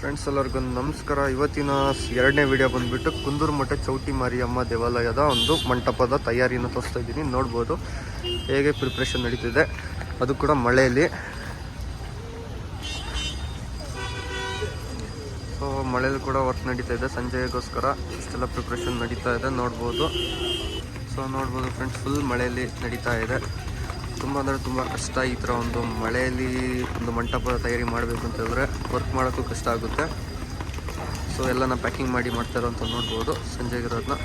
Friends ಎಲ್ಲರಿಗೂ ನಮಸ್ಕಾರ. ಇವತ್ತಿನ ಎರಡನೇ ವಿಡಿಯೋ ಬಂದ್ಬಿಟ್ಟು ಕುಂದೂರು ಮಠ ಚೌಟಿ ಮಾರಿಯಮ್ಮ ದೇವಾಲಯದ ಒಂದು ಮಂಟಪದ ತಯಾರಿಯನ್ನು ತೋರಿಸ್ತಾ ಇದ್ದೀನಿ. ನೋಡ್ಬೋದು. ಹೇಗೆ ಪ್ರಿಪ್ರೇಷನ್ ನಡೀತಿದೆ. ಅದು ಕೂಡ ಮಳೆಯಲ್ಲಿ. ಸೊ ಮಳೆಯಲ್ಲಿ ಕೂಡ ವರ್ಕ್ ನಡೀತಾ ಇದೆ. ಸಂಜೆಗೋಸ್ಕರ ಇಷ್ಟೆಲ್ಲ ಪ್ರಿಪ್ರೇಷನ್ ನಡೀತಾ ಇದೆ. ನೋಡ್ಬೋದು. ಸೊ ನೋಡ್ಬೋದು ಫ್ರೆಂಡ್ಸ್ ಫುಲ್ ಮಳೆಯಲ್ಲಿ ನಡೀತಾ ಇದೆ. ತುಂಬ ಅಂದರೆ ತುಂಬ ಕಷ್ಟ ಈ ಥರ ಒಂದು ಮಳೆಯಲ್ಲಿ ಒಂದು ಮಂಟಪದ ತಯಾರಿ ಮಾಡಬೇಕು ಅಂತ ಹೇಳಿದ್ರೆ ವರ್ಕ್ ಮಾಡೋಕ್ಕೂ ಕಷ್ಟ ಆಗುತ್ತೆ. ಸೊ ಎಲ್ಲನ ಪ್ಯಾಕಿಂಗ್ ಮಾಡಿ ಮಾಡ್ತಾರೋ ಅಂತ ನೋಡ್ಬೋದು. ಸಂಜೆಗಿರೋದನ್ನ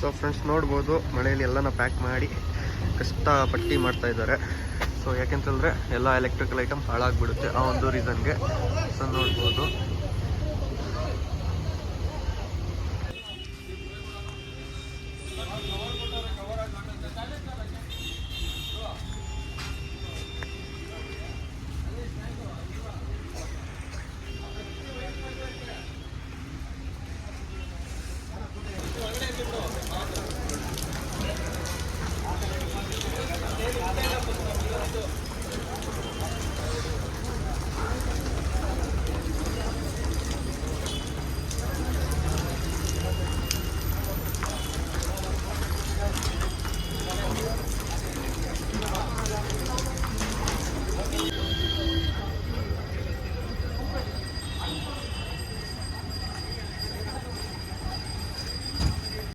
ಸೊ ಫ್ರೆಂಡ್ಸ್ ನೋಡ್ಬೋದು ಮಳೆಯಲ್ಲಿ ಎಲ್ಲನ ಪ್ಯಾಕ್ ಮಾಡಿ. ಕಷ್ಟಪಟ್ಟು ಮಾಡ್ತಾ ಇದ್ದಾರೆ. ಸೊ ಯಾಕೆಂತಂದರೆ ಎಲ್ಲ ಎಲೆಕ್ಟ್ರಿಕಲ್ ಐಟಮ್ ಹಾಳಾಗ್ಬಿಡುತ್ತೆ ಆ ಒಂದು ರೀಸನ್ಗೆ ಸೊ ನೋಡ್ಬೋದು.